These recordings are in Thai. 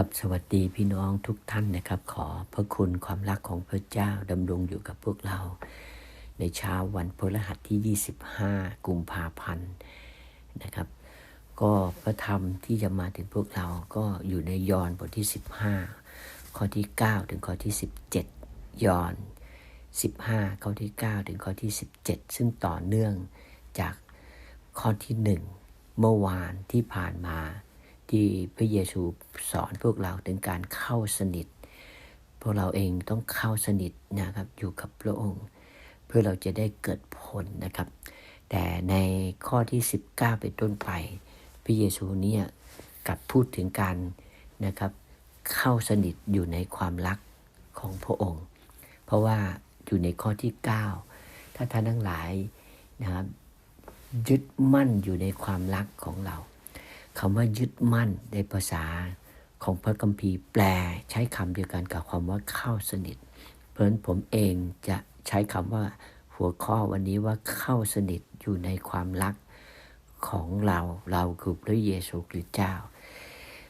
ครับสวัสดีพี่น้องทุกท่านนะครับ ขอพระคุณความรักของพระเจ้าดำรงอยู่กับพวกเรา ในเช้าวันพฤหัสที่ 25 กุมภาพันธ์นะครับ ก็พระธรรมที่จะมาถึงพวกเราก็อยู่ในยอห์นบทที่ 15 ข้อที่ 9 ถึงข้อที่ 17 ยอห์น15 ข้อที่ 9 ถึงข้อที่ 17 ซึ่งต่อเนื่องจากข้อที่ 1 เมื่อวานที่ผ่านมา ที่พระเยซูสอนพวกเราถึงการเข้าสนิท พวกเราเองต้องเข้าสนิทนะครับอยู่กับพระองค์ เพื่อเราจะได้เกิดผลนะครับ แต่ในข้อที่ 19 เป็นต้นไป พระเยซูเนี่ยกับพูดถึงการนะครับเข้าสนิทอยู่ในความรักของพระองค์ เพราะว่าอยู่ในข้อที่ 9 ถ้าท่านทั้งหลายนะครับยึดมั่นอยู่ในความรักของเรา คำว่ายึดมั่นในภาษาของพระคัมภีร์แปลใช้คำเดียวกันกับความว่าเข้าสนิท เพราะฉะนั้นผมเองจะใช้คำว่าหัวข้อวันนี้ว่าเข้าสนิทอยู่ในความรักของเราเราคือพระเยซูคริสต์เจ้า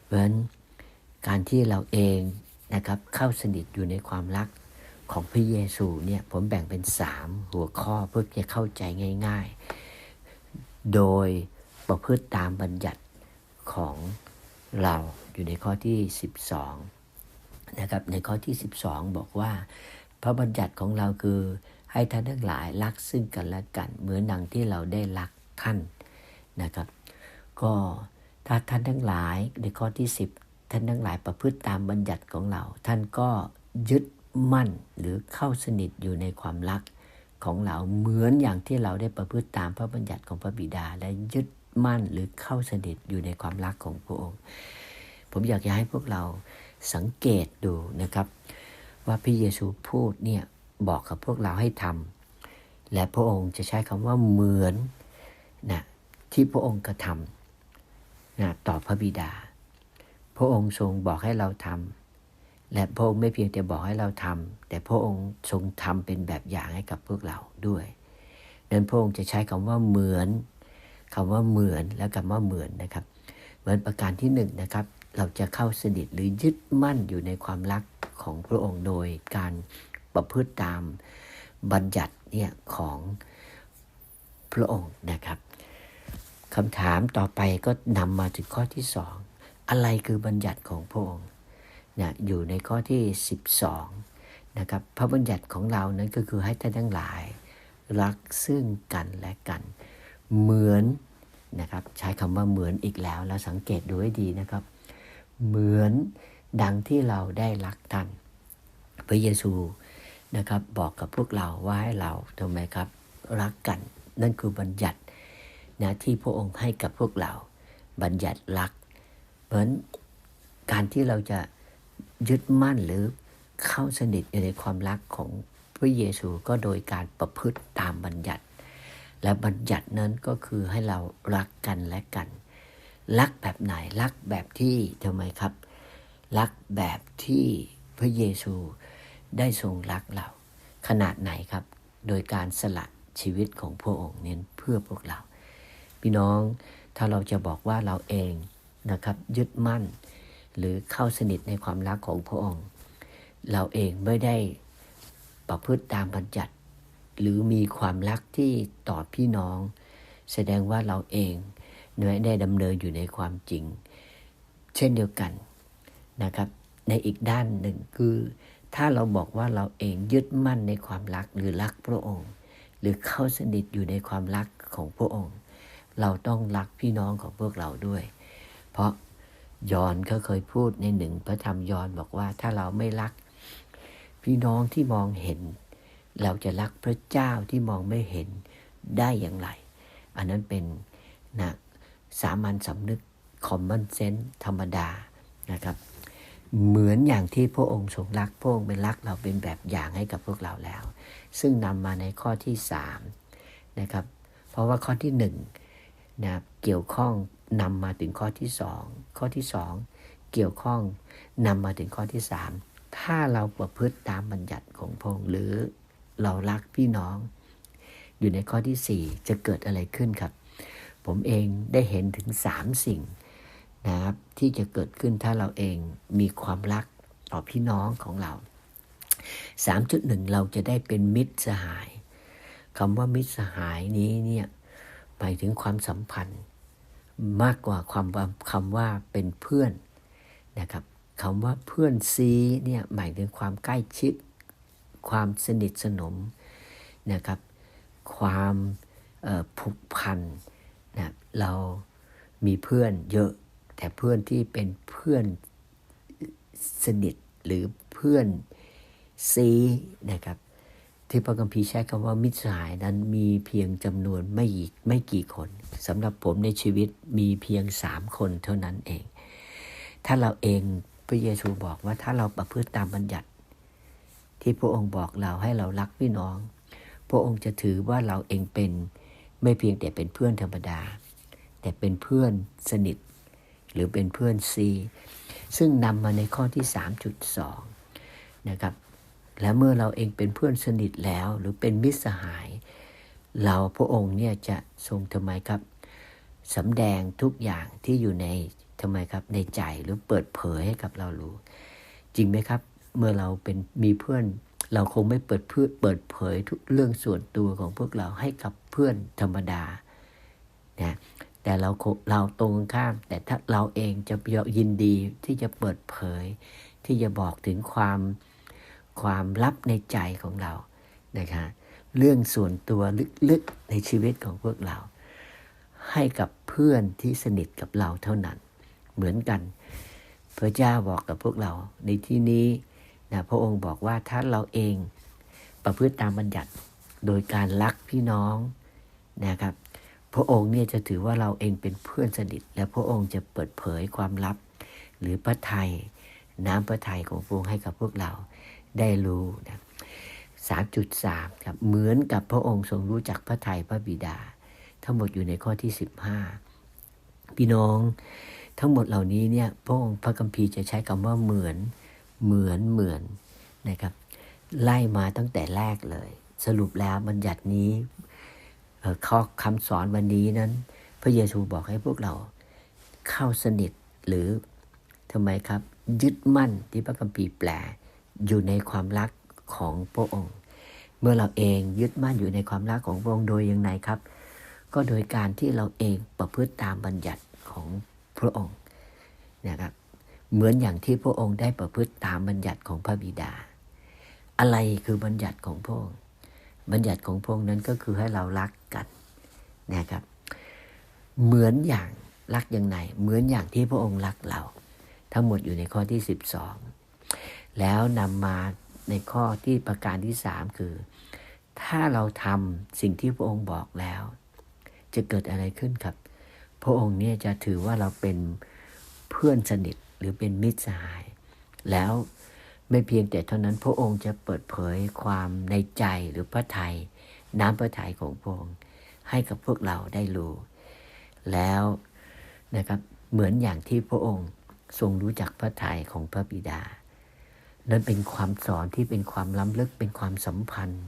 เพราะฉะนั้นการที่เราเองนะครับเข้าสนิทอยู่ในความรักของพระเยซูเนี่ยผมแบ่งเป็นสามหัวข้อเพื่อจะเข้าใจง่าย ๆ โดยประพฤติตามบัญญัติ ของเราอยู่ในข้อที่ 12นะครับในข้อที่ 12 บอกว่า พระบัญญัติของเราคือให้ท่านทั้งหลายรักซึ่งกันและกัน เหมือนดังที่เราได้รักท่านนะครับ ก็ถ้าท่านทั้งหลายในข้อที่ 10 ท่านทั้งหลายประพฤติตามบัญญัติของเรา ท่านก็ยึดมั่นหรือเข้าสนิทอยู่ในความรักของเราเหมือนอย่างที่เราได้ประพฤติตามพระบัญญัติของพระบิดา และยึด มั่นหรือเข้าสนิทอยู่ในความรักของพระองค์ ผมอยากจะให้พวกเราสังเกตดูนะครับ ว่าพระเยซูพูดเนี่ยบอกกับพวกเราให้ทำและพระองค์จะใช้คำว่าเหมือนนะที่พระองค์กระทำนะต่อพระบิดา พระองค์ทรงบอกให้เราทำและพระองค์ไม่เพียงแต่บอกให้เราทำแต่พระองค์ทรงทำเป็นแบบอย่างให้กับพวกเราด้วยดังนั้นพระองค์จะใช้คำว่าเหมือน คำว่าเหมือนและคำว่าเหมือนนะครับ เหมือนประการที่หนึ่งนะครับ เราจะเข้าสนิทหรือยึดมั่นอยู่ในความรักของพระองค์โดยการประพฤติตามบัญญัติเนี่ยของพระองค์นะครับคำถามต่อไปก็นำมาถึงข้อที่สองอะไรคือบัญญัติของพระองค์นะอยู่ในข้อที่ 12นะครับพระบัญญัติของเรานั้นก็คือให้ท่านทั้งหลาย รักซึ่งกันและกัน เหมือนนะครับใช้คำว่าเหมือนอีกแล้ว แล้วสังเกตดูให้ดีนะครับ เหมือนดังที่เราได้รักท่านพระเยซูนะครับบอกกับพวกเราว่าให้เราทำไมครับรักกัน นั่นคือบัญญัตินะที่พระองค์ให้กับพวกเรา บัญญัติรักเหมือนการที่เราจะยึดมั่นหรือเข้าสนิทในความรักของพระเยซูก็โดยการประพฤติตามบัญญัติ และบัญญัตินั้นก็คือให้เรารักกันและกัน รักแบบไหนรักแบบที่ทำไมครับ รักแบบที่พระเยซูได้ทรงรักเรา ขนาดไหนครับ โดยการสละชีวิตของพระองค์เน้นเพื่อพวกเรา พี่น้องถ้าเราจะบอกว่าเราเองนะครับยึดมั่น หรือเข้าสนิทในความรักของพระองค์ เราเองไม่ได้ประพฤติตามบัญญัติ หรือมีความรักที่ต่อพี่น้อง แสดงว่าเราเองได้ดำเนินอยู่ในความจริง เช่นเดียวกันนะครับ ในอีกด้านหนึ่งคือ ถ้าเราบอกว่าเราเองยึดมั่นในความรักหรือรักพระองค์ หรือเข้าสนิทอยู่ในความรักของพระองค์ เราต้องรักพี่น้องของพวกเราด้วย เพราะยอนเขาเคยพูดในหนึ่งพระธรรมยอนบอกว่าถ้าเราไม่รัก พี่น้องที่มองเห็น เราจะรักพระเจ้าที่มองไม่เห็นได้อย่างไร อันนั้นเป็นนะสามัญสำนึกคอมมอนเซนส์ธรรมดานะครับ เหมือนอย่างที่พระองค์ทรงรักพระองค์เป็นรักเราเป็นแบบอย่างให้กับพวกเราแล้ว ซึ่งนำมาในข้อที่สามนะครับ เพราะว่าข้อที่หนึ่งนะเกี่ยวข้องนำมาถึงข้อที่สองข้อที่สองเกี่ยวข้องนำมาถึงข้อที่สามถ้าเราประพฤติตามบัญญัติของพระองค์หรือ เรารักพี่น้อง อยู่ในข้อที่สี่จะเกิดอะไรขึ้นครับ ผมเองได้เห็นถึงสามสิ่งนะครับที่จะเกิดขึ้นถ้าเราเองมีความรักต่อพี่น้องของเรา 3.1 เราจะได้เป็นมิตรสหายคำว่ามิตรสหายนี้เนี่ยหมายถึงความสัมพันธ์ มากกว่าความคำว่าเป็นเพื่อนนะครับคำว่าเพื่อนซีเนี่ยหมายถึงความใกล้ชิด ความสนิทสนมนะครับ ความผูกพันนะเรามีเพื่อนเยอะ แต่เพื่อนที่เป็นเพื่อนสนิทหรือเพื่อนซีนะครับ ที่พระคัมภีใช้คำว่ามิตรสหายนั้นมีเพียงจำนวนไม่ไม่กี่คนสำหรับผมในชีวิตมีเพียงสามคนเท่านั้นเอง ถ้าเราเองพระเยซูบอกว่าถ้าเราประพฤติตามบัญญัติ ที่พระองค์บอกเราให้เรารักพี่น้อง พระองค์จะถือว่าเราเองเป็นไม่เพียงแต่เป็นเพื่อนธรรมดา แต่เป็นเพื่อนสนิท หรือเป็นเพื่อนซีซึ่งนำมาในข้อที่ 3.2 นะครับ และเมื่อเราเองเป็นเพื่อนสนิทแล้วหรือเป็นมิตรสหาย เราพระองค์เนี่ยจะทรงทำไมครับสำแดงทุกอย่างที่อยู่ในทำไมครับในใจหรือเปิดเผยให้กับเรารู้ จริงไหมครับ เมื่อเราเป็นมีเพื่อน เราคงไม่เปิดเพื่อเปิดเผยทุกเรื่องส่วนตัวของพวกเราให้กับเพื่อนธรรมดานะแต่เราเราตรงข้าม แต่ถ้าเราเองจะยินดีที่จะเปิดเผย ที่จะบอกถึงความความลับในใจของเรานะคะเรื่องส่วนตัวลึกๆในชีวิตของพวกเรา ให้กับเพื่อนที่สนิทกับเราเท่านั้น เหมือนกัน พระเจ้าบอกกับพวกเราในที่นี้ นะพระองค์บอกว่าถ้าเราเองประพฤติตามบัญญัติโดยการรักพี่น้องนะครับ พระองค์เนี่ยจะถือว่าเราเองเป็นเพื่อนสนิท และพระองค์จะเปิดเผยความลับ หรือพระทัยน้ำพระทัยของพระองค์ให้กับพวกเราได้รู้นะสามจุดสามครับเหมือนกับพระองค์ทรงรู้จักพระทัยพระบิดา ทั้งหมดอยู่ในข้อที่สิบห้าพี่น้องทั้งหมดเหล่านี้เนี่ยพระองค์พระคัมภีร์จะใช้คำว่าเหมือน เหมือนเหมือนนะครับ ไล่มาตั้งแต่แรกเลย สรุปแล้วบัญญัตินี้ข้อคำสอนวันนี้นั้น พระเยซูบอกให้พวกเราเข้าสนิทหรือทำไมครับ ยึดมั่นที่พระคัมภีร์แปลอยู่ในความรักของพระองค์ เมื่อเราเองยึดมั่นอยู่ในความรักของพระองค์โดยยังไงครับ ก็โดยการที่เราเองประพฤติตามบัญญัติของพระองค์นะครับ เหมือนอย่างที่พระองค์ได้ประพฤติตามบัญญัติของพระบิดา อะไรคือบัญญัติของพระองค์ บัญญัติของพระองค์นั้นก็คือให้เรารักกันนะครับ เหมือนอย่างรักอย่างไรเหมือนอย่างที่พระองค์รักเรา ทั้งหมดอยู่ในข้อที่ 12 แล้วนำมาในข้อที่ประการที่สามคือ ถ้าเราทำสิ่งที่พระองค์บอกแล้ว จะเกิดอะไรขึ้นครับ พระองค์เนี่ยจะถือว่าเราเป็นเพื่อนสนิท รือเป็นมิตรสหาย แล้วไม่เพียงแต่เท่านั้นพระองค์จะเปิดเผยความในใจหรือพระทัยน้ำพระทัยของพระองค์ให้กับพวกเราได้รู้ แล้วนะครับเหมือนอย่างที่พระองค์ทรงรู้จักพระทัยของพระบิดา นั้นเป็นความสอนที่เป็นความล้ำลึกเป็นความสัมพันธ์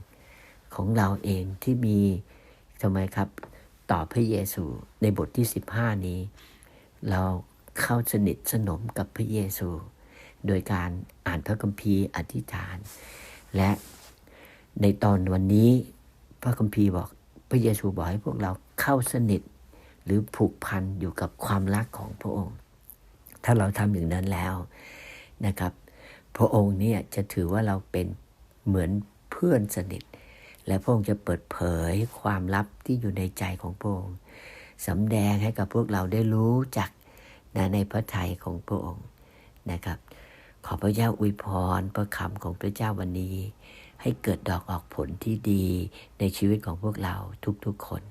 ของเราเองที่มีทำไมครับ ต่อพระเยซูในบทที่ 15 นี้ เรา เข้าสนิทสนมกับพระเยซู โดยการอ่านพระคัมภีร์อธิษฐาน และในตอนวันนี้พระคัมภีร์บอกพระเยซูบอกให้พวกเราเข้าสนิทหรือผูกพันอยู่กับความรักของพระองค์ ถ้าเราทำอย่างนั้นแล้วนะครับ พระองค์เนี่ยจะถือว่าเราเป็นเหมือนเพื่อนสนิท และพระองค์จะเปิดเผยความลับที่อยู่ในใจของพระองค์สำแดงให้กับพวกเราได้รู้จัก นะในพระทัยของพระองค์นะครับ ขอพระเจ้าอวยพรพระคำของพระเจ้าวันนี้ ให้เกิดดอกออกผลที่ดีในชีวิตของพวกเราทุกๆคน